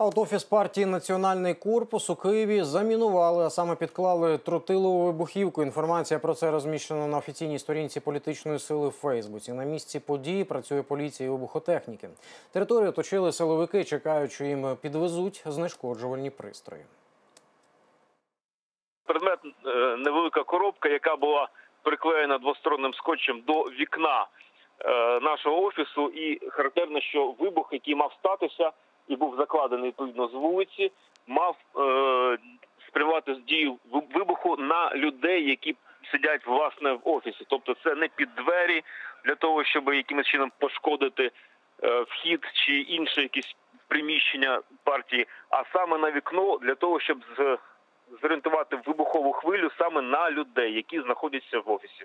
А от офіс партії Національний корпус у Києві замінували, а саме підклали тротилову вибухівку. Інформація про це розміщена на офіційній сторінці політичної сили в Фейсбуці. На місці події працює поліція і вибухотехніки. Територію оточили силовики, чекаючи їм підвезуть знешкоджувальні пристрої. предмет е, невелика коробка, яка була приклеєна двосторонним скотчем до вікна е, нашого офісу. І характерно, що вибух, який мав статися і був закладений відповідно з вулиці, мав е, спрямувати дію вибуху на людей, які сидять власне в офісі. Тобто, це не під двері для того, щоб якимось чином пошкодити е, вхід чи інше якісь приміщення партії, а саме на вікно для того, щоб з зорієнтувати вибухову хвилю саме на людей, які знаходяться в офісі.